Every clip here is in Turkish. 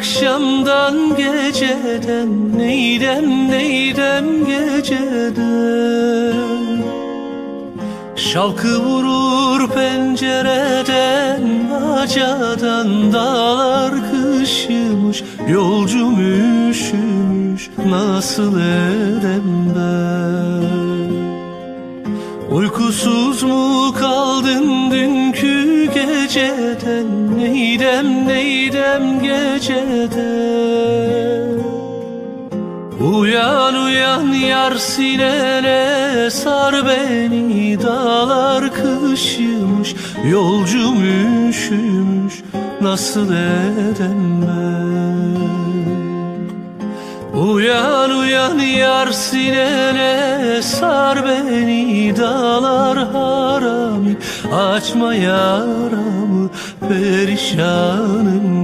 akşamdan geceden Neydem neydem geceden? Şalkı vurur pencereden Bacadan dağlar kışımış Yolcum üşümüş Nasıl edem ben Neydem neydem geceden Uyan uyan yar sinene sar beni Dağlar kışımış yolcum üşümüş Nasıl edem ben? Uyan uyan yar sinene sar beni dağlar harami Açma yaramı perişanım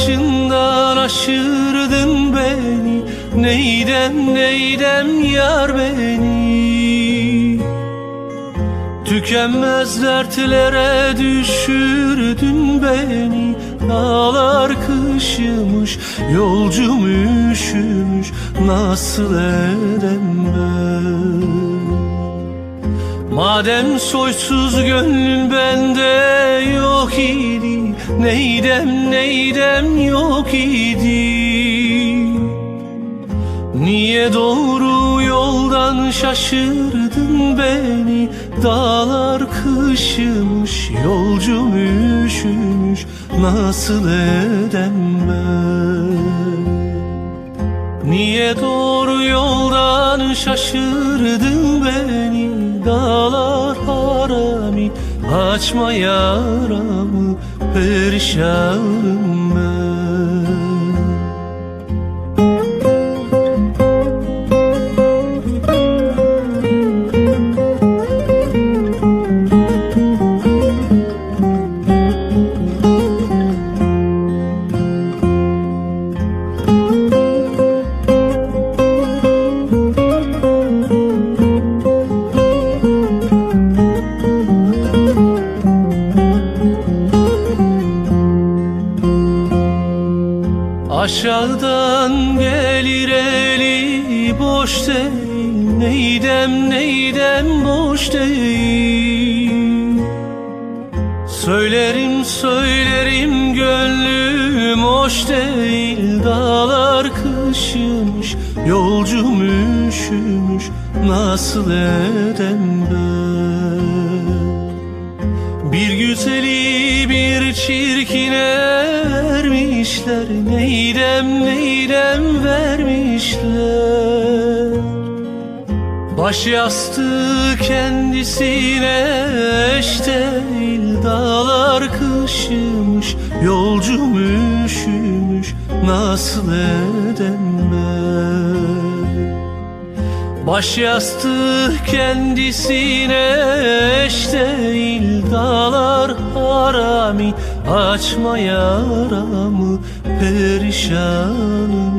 başından aşırdın beni. Neydem neydem yar beni? Tükenmez dertlere düşürdün beni. Dağlar kışımış, yolcum üşümüş. Nasıl edem ben? Madem soysuz gönlün bende yok idi Neydem neydem yok idi. Niye doğru yoldan şaşırdın beni? Dağlar kışımış yolcum üşümüş. Nasıl edem ben Niye doğru yoldan şaşırdın beni? Dağlar harami açma yaramı Perişanım Aşağıdan gelir eli boş değil. Neydem neydem boş değil. Söylerim söylerim gönlüm hoş değil. Dağlar kışımış yolcum üşümüş. Nasıl edem ben bir güzeli bir çirkine vermişler Neydem neydem vermişler? Baş yastığı kendisine eş değil Dağlar kışımış yolcum üşümüş Nasıl edem ben Baş yastığı kendisine eş değil Dağlar harami açma yaramı Perişanım